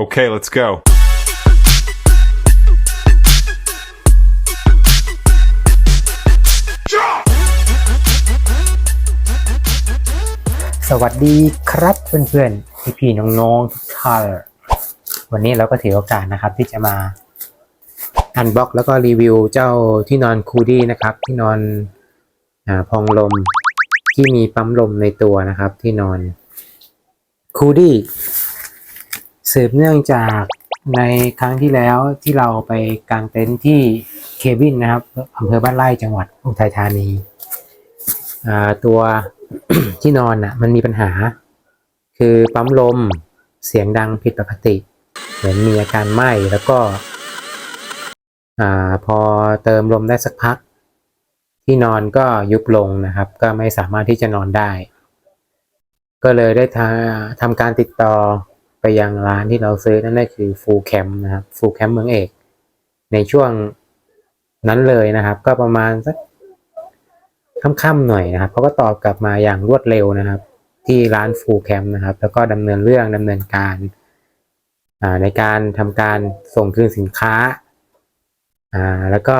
Okay, let's go. สวัสดีครับเพื่อนๆพี่ๆน้องๆทุกท่านวันนี้เราก็ถือโอกาสนะครับที่จะมาอันบ็อกแล้วก็รีวิวเจ้าที่นอนคูดี้นะครับ ที่นอนอาพองลมที่มีปั๊มลมในตัวนะครับที่นอนคูดี้ สืบเนื่องจากในครั้งที่แล้วที่เราไปกางเต็นท์ที่เคบินนะครับอำเภอบ้านไร่จังหวัดอุทัยธานีตัวที่นอนอะมันมีปัญหา คือปั๊มลมเสียงดังผิดปกติ เหมือนมีอาการไหม้แล้วก็อพอเติมลมได้สักพัก ที่นอนก็ยุบลงนะครับ ก็ไม่สามารถที่จะนอนได้ ก็เลยได้ทำการติดต่อ ไปยังร้านที่เราซื้อนั่นก็คือฟูแคมนะครับฟูแคมเมืองเอก ในช่วงนั้นเลยนะครับ ก็ประมาณสักค่ำๆหน่อยนะครับเขาก็ตอบกลับมาอย่างรวดเร็วนะครับ ที่ร้านฟูแคมนะครับ แล้วก็ดำเนินเรื่องดำเนินการในการทำการส่งคืนสินค้าอ่าแล้วก็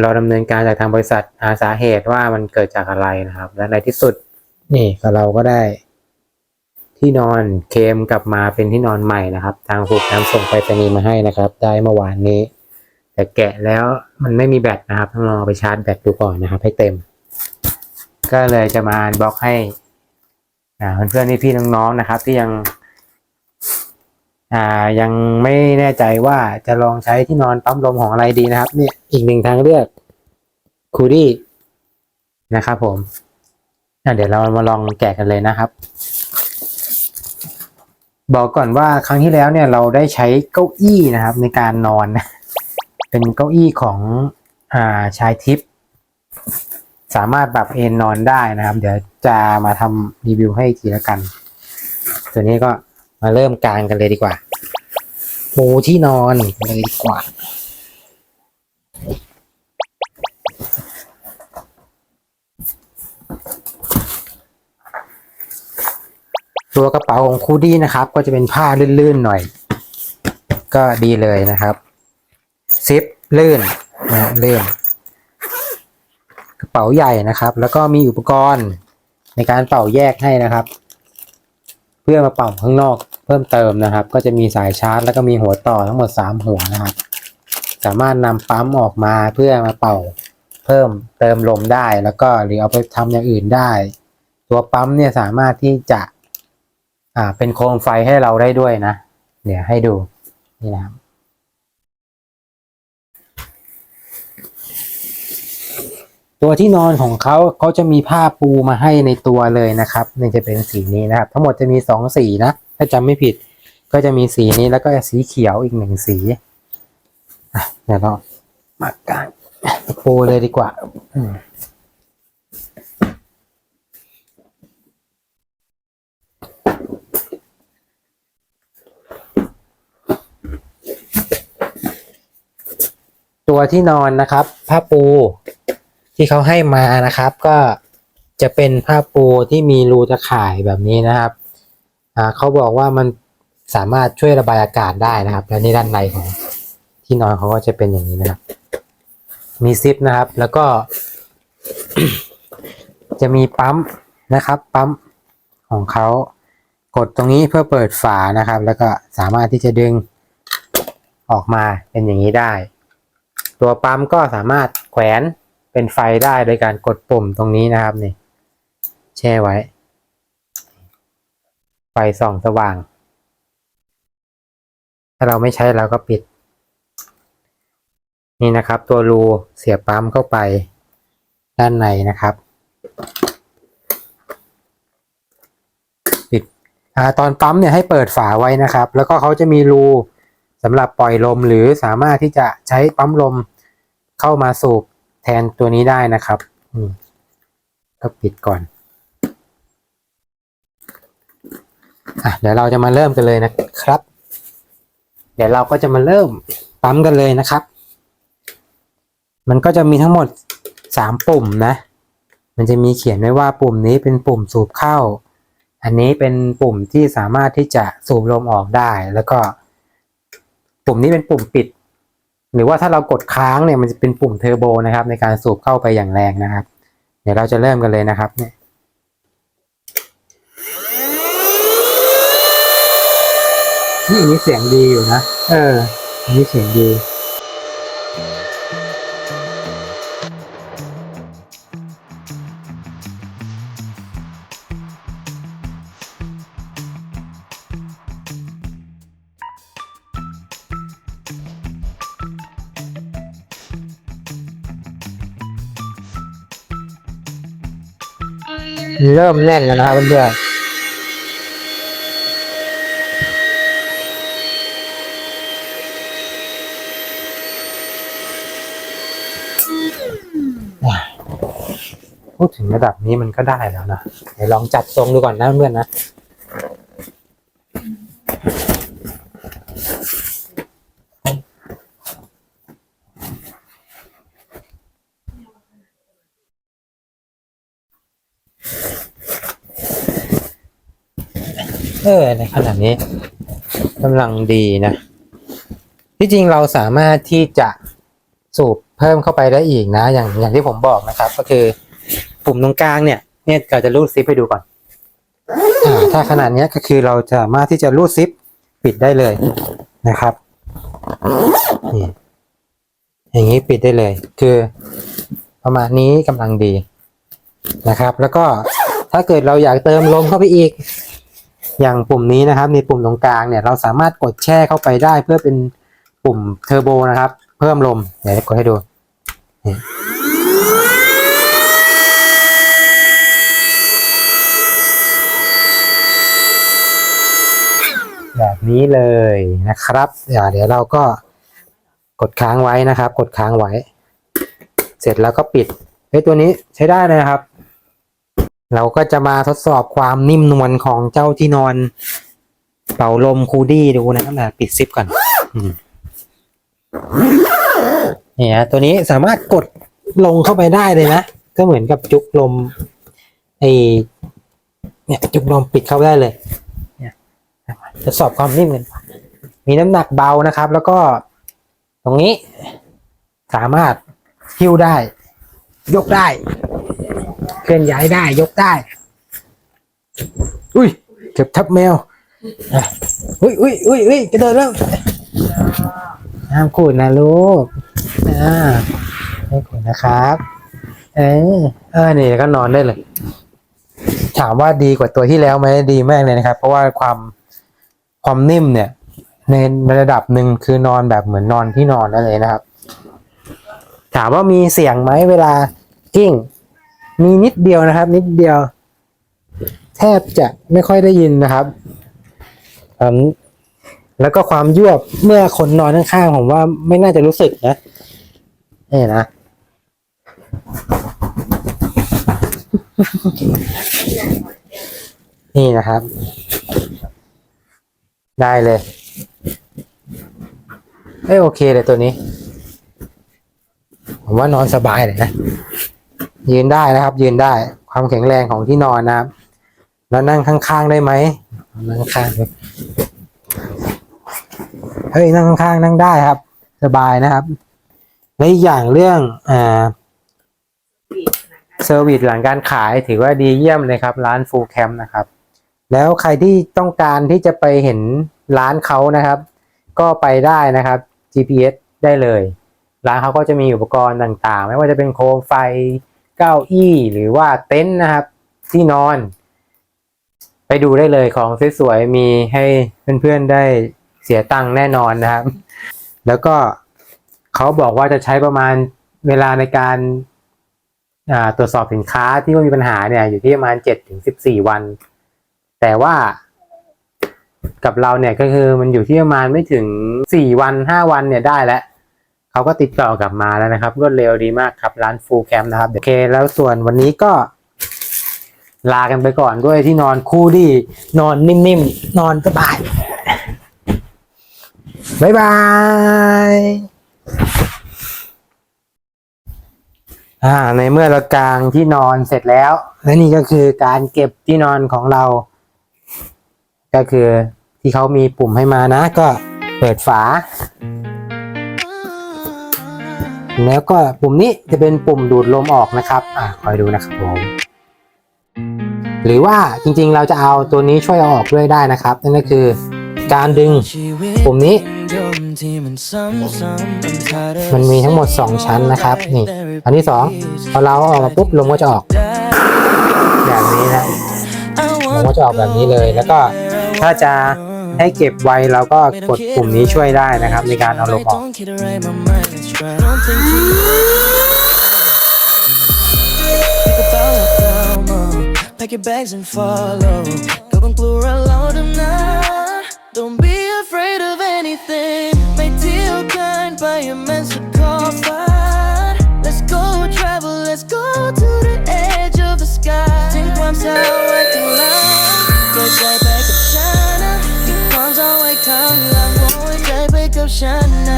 เราดำเนินการจากทางบริษัทหาสาเหตุว่ามันเกิดจากอะไรนะครับ และในที่สุดนี่เราก็ได้ ที่นอนเคมกลับมาเป็นที่นอนใหม่นะครับ ทางฟูแคมส่งไปรษณีย์มาให้นะครับ ได้เมื่อวานนี้ แต่แกะแล้วมันไม่มีแบตนะครับต้องลอไปชาร์จแบตดูก่อนนะครับ ให้เต็ม ก็เลยจะมาบล็อกให้อ่าเพื่อนๆพี่น้องๆนะครับ ที่ยังอ่ายังไม่แน่ใจว่าจะลองใช้ที่นอนปั๊มลมของอะไรดีนะครับ เนี่ยอีกหนึ่งทางเลือกคูดี้นะครับผมเดี๋ยวเรามาลองแกะกันเลยนะครับ บอกก่อนว่าครั้งที่แล้วเนี่ยเราได้ใช้เก้าอี้นะครับในการนอน เป็นเก้าอี้ของอ่าชายทิพย์สามารถปรับเอนนอนได้นะครับ เดี๋ยวจะมาทำรีวิวให้อีกทีละกัน ตัวนี้ก็มาเริ่มกางกันเลยดีกว่าปูที่นอนเลยดีกว่า ตัวกระเป๋าของคูดี้นะครับ ก็จะเป็นผ้าลื่นๆหน่อย ก็ดีเลยนะครับซิปลื่นนะลื่นกระเป๋าใหญ่นะครับ แล้วก็มีอุปกรณ์ในการเป่าแยกให้นะครับ เพื่อมาเป่าข้างนอกเพิ่มเติมนะครับ ก็จะมีสายชาร์จ แล้วก็มีหัวต่อทั้งหมดสามหัวนะครับ สามารถนำปั๊มออกมาเพื่อมาเป่าเพิ่มเติมลมได้ แล้วก็หรือเอาไปทำอย่างอื่นได้ ตัวปั๊มเนี่ยสามารถที่จะ อ่า เป็นโคมไฟให้เราได้ด้วยนะ เดี๋ยวให้ดู นี่นะครับตัวที่นอนของเขาเขาจะมีผ้าปูมาให้ในตัวเลยนะครับนี่จะเป็นสีนี้นะครับ ทั้งหมดจะมีสองสีนะ ถ้าจำไม่ผิด ก็จะมีสีนี้แล้วก็สีเขียวอีกหนึ่งสีเดี๋ยวเรามากางปูเลยดีกว่า ตัวที่นอนนะครับ ผ้าปูที่เขาให้มานะครับ ก็จะเป็นผ้าปูที่มีรูตะข่ายแบบนี้นะครับเขาบอกว่ามันสามารถช่วยระบายอากาศได้นะครับ และนี่ด้านในของที่นอนเขาก็จะเป็นอย่างนี้นะครับ มีซิปนะครับ แล้วก็ จะมีปั๊มนะครับ ปั๊มของเขากดตรงนี้เพื่อเปิดฝานะครับ แล้วก็สามารถที่จะดึงออกมาเป็นอย่างนี้ได้ ตัวปั๊มก็สามารถแขวนเป็นไฟได้โดยการกดปุ่มตรงนี้นะครับนี่แช่ไว้ ไฟส่องสว่าง ถ้าเราไม่ใช้เราก็ปิด นี่นะครับ ตัวรูเสียบปั๊มเข้าไปด้านในนะครับ ปิดอตอนปั๊มเนี่ยให้เปิดฝาไว้นะครับ แล้วก็เขาจะมีรู สำหรับปล่อยลมหรือสามารถที่จะใช้ปั๊มลมเข้ามาสูบแทนตัวนี้ได้นะครับก็ปิดก่อนอะเดี๋ยวเราจะมาเริ่มกันเลยนะครับ เดี๋ยวเราก็จะมาเริ่มปั๊มกันเลยนะครับ มันก็จะมีทั้งหมดสามปุ่มนะ มันจะมีเขียนไว้ว่าปุ่มนี้เป็นปุ่มสูบเข้า อันนี้เป็นปุ่มที่สามารถที่จะสูบลมออกได้ แล้วก็ ปุ่มนี้เป็นปุ่มปิด หรือว่าถ้าเรากดค้างเนี่ยมันจะเป็นปุ่มเทอร์โบนะครับ ในการสูบเข้าไปอย่างแรงนะครับ เดี๋ยวเราจะเริ่มกันเลยนะครับเนี่ยนี่นี้เสียงดีอยู่นะ เออ อันนี้เสียงดี เริ่มแน่นแล้วนะครับเพื่อนๆพูดถึงระดับนี้มันก็ได้แล้วนะเดี๋ยวลองจัดทรงดูก่อนนะเพื่อนนะ ออในขณะนี้กำลังดีนะ ที่จริงเราสามารถที่จะสูบเพิ่มเข้าไปได้อีกนะ อย่างอย่างที่ผมบอกนะครับ ก็คือปุ่มตรงกลางเนี่ย เนี่ยเราจะรูดซิปให้ดูก่อนอถ้าขนาดนี้ก็คือเราจะสามารถที่จะรูดซิปปิดได้เลยนะครับนี่อย่างนี้ปิดได้เลย คือประมาณนี้กำลังดีนะครับ แล้วก็ถ้าเกิดเราอยากเติมลมเข้าไปอีก อย่างปุ่มนี้นะครับในปุ่มตรงกลางเนี่ยเราสามารถกดแช่เข้าไปได้เพื่อเป็นปุ่มเทอร์โบนะครับ เพิ่มลมเดี๋ยวกดให้ดูแบบนี้เลยนะครับอย่าเดี๋ยวเราก็กดค้างไว้นะครับ กดค้างไว้ เสร็จแล้วก็ปิดเฮ้ตัวนี้ใช้ได้นะครับ เราก็จะมาทดสอบความนิ่มนวลของเจ้าที่นอน เป่าลมคูดี้ดูนะครับนะปิดซิปก่อนเนี่ยตัวนี้สามารถกดลงเข้าไปได้เลยนะ ก็เหมือนกับจุกลมไอเนี่ยจุกลมปิดเข้าได้เลยเนี่ยทดสอบความนิ่มกันมีน้ำหนักเบานะครับ แล้วก็ตรงนี้สามารถหิ้วได้ ยกได้ เคลื่อนย้ายได้ยกได้ อุ้ยเก็บทับแมวอุ้ยอุ้ยอุ้ยอุ้ยกระโดดแล้วห้ามขูดนะลูกอ่าไม่ขูดนะครับ เออเออนี่ก็นอนได้เลย ถามว่าดีกว่าตัวที่แล้วไหมดีมากเลยนะครับ เพราะว่าความความนิ่มเนี่ย ในระดับหนึ่งคือนอนแบบเหมือนนอนที่นอนนั่นเลยนะครับ ถามว่ามีเสียงไหมเวลากิ้ง มีนิดเดียวนะครับ นิดเดียว แทบจะไม่ค่อยได้ยินนะครับอืมแล้วก็ความยวบเมื่อคนนอนข้างๆผมว่าไม่น่าจะรู้สึกนะนี่นะนี่นะครับ ได้เลยเอ้ยโอเคเลยตัวนี้ ผมว่านอนสบายเลยนะ ยืนได้นะครับ ยืนได้ความแข็งแรงของที่นอนนะครับ แล้วนั่งข้างๆได้ไหมนั่งข้างเฮ้ยนั่งข้างๆนั่งได้ครับ สบายนะครับและอีกอย่างเรื่องอ่าเซอร์วิสหลังการขายถือว่าดีเยี่ยมเลยครับ ร้านฟูลแคมป์นะครับ แล้วใครที่ต้องการที่จะไปเห็นร้านเขานะครับ ก็ไปได้นะครับ GPS ได้เลย ร้านเขาก็จะมีอุปกรณ์ต่างๆ ไม่ว่าจะเป็นโคมไฟ เก้าอี้หรือว่าเต็นท์นะครับ ที่นอน ไปดูได้เลยของสวยๆมีให้เพื่อนๆได้เสียตังค์แน่นอนนะครับ แล้วก็เขาบอกว่าจะใช้ประมาณเวลาในการตรวจสอบสินค้าที่ว่ามีปัญหาเนี่ยอยู่ที่ประมาณเจ็ดถึงสิบสี่วัน แต่ว่ากับเราเนี่ยก็คือมันอยู่ที่ประมาณไม่ถึงสี่วันห้าวันเนี่ยได้แล้ว เขาก็ติดต่อกลับมาแล้วนะครับ รวดเร็วดีมากครับร้านฟูลแคมป์นะครับโอเค แล้วส่วนวันนี้ก็ลากันไปก่อนด้วยที่นอนคู่ดีนอนนิ่มๆ นอนสบาย บ๊ายบายอ่าในเมื่อเรากางที่นอนเสร็จแล้ว และนี่ก็คือการเก็บที่นอนของเรา ก็คือที่เขามีปุ่มให้มานะ ก็เปิดฝา แล้วก็ปุ่มนี้จะเป็นปุ่มดูดลมออกนะครับอ่าคอยดูนะครับผมหรือว่าจริงๆเราจะเอาตัวนี้ช่วยเอาออกด้วยได้นะครับ นั่นก็คือการดึงปุ่มนี้ มันมีทั้งหมด 2 ชั้นนะครับนี่อันที่2พอเราเอาออกมาปุ๊บลมก็จะออก แบบนี้นะลมก็จะออกแบบนี้เลยแล้วก็ถ้าจะ ให้เก็บไวเราก็กดปุ่มนี้ช่วยได้นะครับ ในการเอาลมออก Pack your bags and follow. Go and glue along tonight. Don't be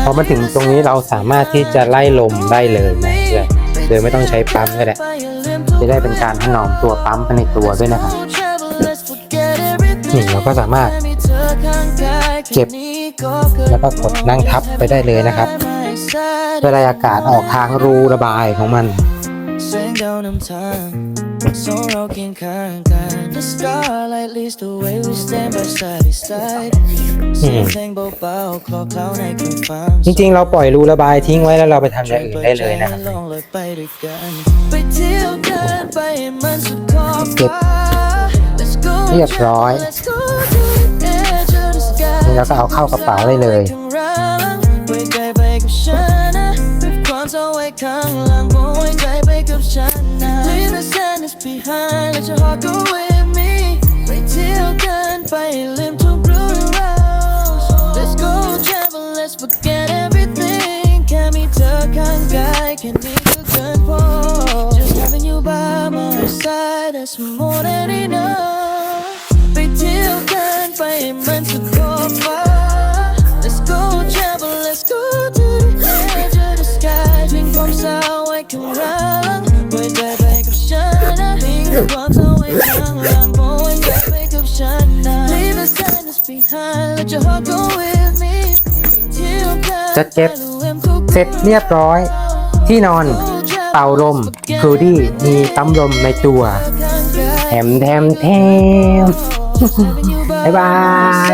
พอมาถึงตรงนี้เราสามารถที่จะไล่ลมได้เลยนะเพื่อนโดยไม่ต้องใช้ปั๊มก็ได้จะได้เป็นการถนอมตัวปั๊มไปในตัวด้วยนะครับนี่เราก็สามารถเก็บแล้วก็กดนั่งทับไปได้เลยนะครับเพื่อไล่อากาศออกทางรูระบายของมัน Sing down in time So rocking kind kind The starlight leads the way we stand by side by side เสียงเพลงเบาๆคลอเคล้าในคืนฟ้าจริงๆ เราปล่อยรูระบายทิ้งไว้แล้วเราไปทำอย่างอื่นได้เลยนะครับลองเลยไปด้วยกันไปเที่ยวกันไปให้มันสุดขอบเก็บฟ้า Let's go เรียบร้อย Let's go to the edge of the sky นี่เราก็เอาเข้ากระเป๋าได้เลยไว้ใจไปกับฉันนะเป็นความเศร้าไว้ข้างหลังบอกไว้ใจไปกับฉันนะ Leave the sadness behind let your heart go with me ไปเที่ยวกันไปลืมทุกเรื่องราว Let's go travel let's forget everything แค่มีเธอข้างกายแค่นี้ก็เกินพอ Just having you by my side that's more than enough ไปเที่ยวกันจะเก็บ เสร็จเรียบร้อย ที่นอน เป่าลมคูดี้มีปั๊มลมในตัวแถมแถมแถมบ๊ายบาย